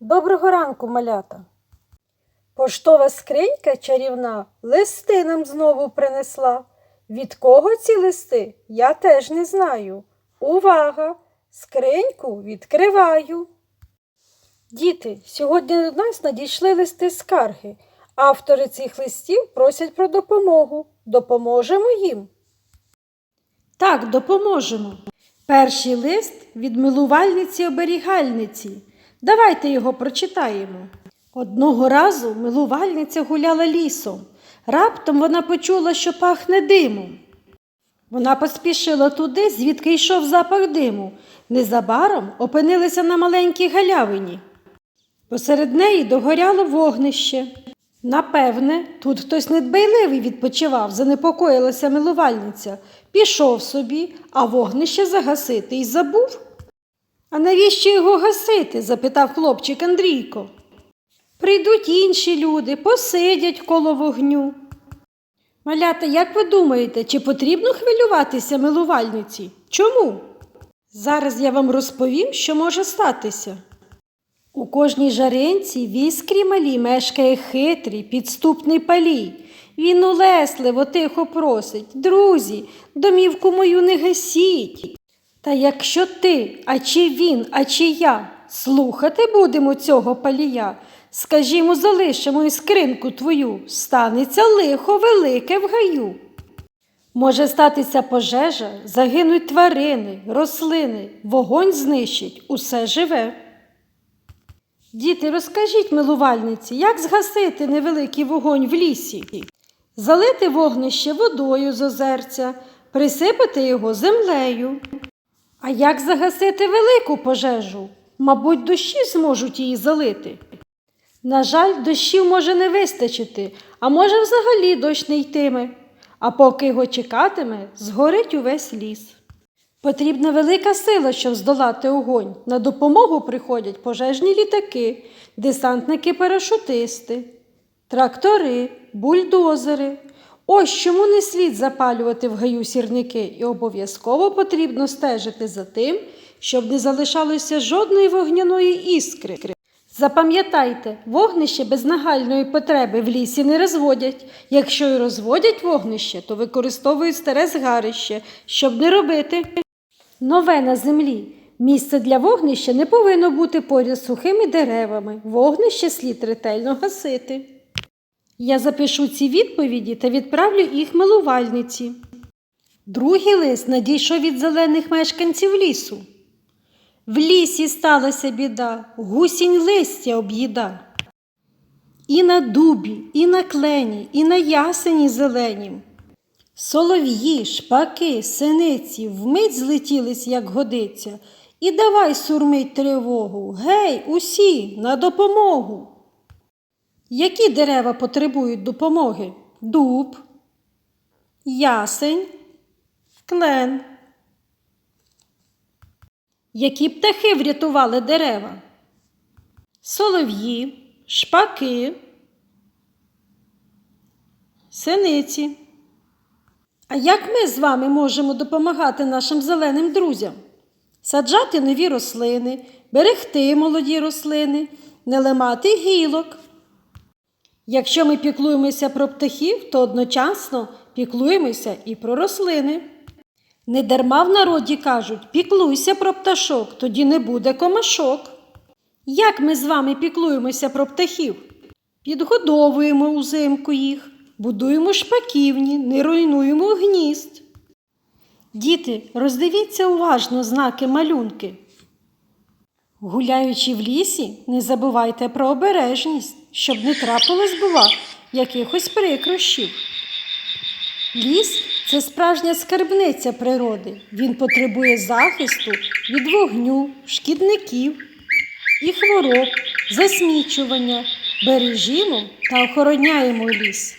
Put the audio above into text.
Доброго ранку, малята. Поштова скринька чарівна листи нам знову принесла. Від кого ці листи, я теж не знаю. Увага! Скриньку відкриваю. Діти, сьогодні до нас надійшли листи скарги. Автори цих листів просять про допомогу. Допоможемо їм. Так, допоможемо. Перший лист від милувальниці-оберігальниці. Давайте його прочитаємо. Одного разу милувальниця гуляла лісом. Раптом вона почула, що пахне димом. Вона поспішила туди, звідки йшов запах диму. Незабаром опинилися на маленькій галявині. Посеред неї догоряло вогнище. Напевне, тут хтось недбайливий відпочивав, занепокоїлася милувальниця. Пішов собі, а вогнище загасити й забув. А навіщо його гасити? запитав хлопчик Андрійко. Прийдуть інші люди, посидять коло вогню. Малята, як ви думаєте, чи потрібно хвилюватися милувальниці? Чому? Зараз я вам розповім, що може статися. У кожній жаринці в іскрі малій мешкає хитрий, підступний палій. Він улесливо тихо просить Друзі, домівку мою не гасіть. Та якщо ти, а чи він, а чи я, слухати будемо цього палія, скажімо, залишимо іскринку твою, станеться лихо велике в гаю. Може статися пожежа, загинуть тварини, рослини, вогонь знищить, усе живе. Діти, розкажіть милувальниці, як згасити невеликий вогонь в лісі? Залити вогнище водою з озерця, присипати його землею. А як загасити велику пожежу? Мабуть, дощі зможуть її залити. На жаль, дощів може не вистачити, а може взагалі дощ не йтиме. А поки його чекатиме, згорить увесь ліс. Потрібна велика сила, щоб здолати огонь. На допомогу приходять пожежні літаки, десантники-парашутисти, трактори, бульдозери. Ось чому не слід запалювати в гаю сірники, і обов'язково потрібно стежити за тим, щоб не залишалося жодної вогняної іскри. Запам'ятайте, вогнище без нагальної потреби в лісі не розводять. Якщо й розводять вогнище, то використовують старе згарище, щоб не робити. Нове на землі. Місце для вогнища не повинно бути поряд з сухими деревами. Вогнище слід ретельно гасити. Я запишу ці відповіді та відправлю їх милувальниці. Другий лист надійшов від зелених мешканців лісу. В лісі сталася біда, гусінь листя об'їда. І на дубі, і на клені, і на ясені зеленім. Солов'ї, шпаки, синиці вмить злетілись, як годиться, і давай сурмить тривогу. Гей, усі, на допомогу. Які дерева потребують допомоги? Дуб, ясень, клен. Які птахи врятували дерева? Солов'ї, шпаки, синиці. А як ми з вами можемо допомагати нашим зеленим друзям? Саджати нові рослини, берегти молоді рослини, не ламати гілок. Якщо ми піклуємося про птахів, то одночасно піклуємося і про рослини. Недарма в народі кажуть, піклуйся про пташок, тоді не буде комашок. Як ми з вами піклуємося про птахів? Підгодовуємо узимку їх, будуємо шпаківні, не руйнуємо гнізд. Діти, роздивіться уважно знаки малюнки. Гуляючи в лісі, не забувайте про обережність, щоб не трапилось, бува, якихось прикрощів. Ліс це справжня скарбниця природи. Він потребує захисту від вогню, шкідників і хвороб, засмічування. Бережімо та охороняємо ліс.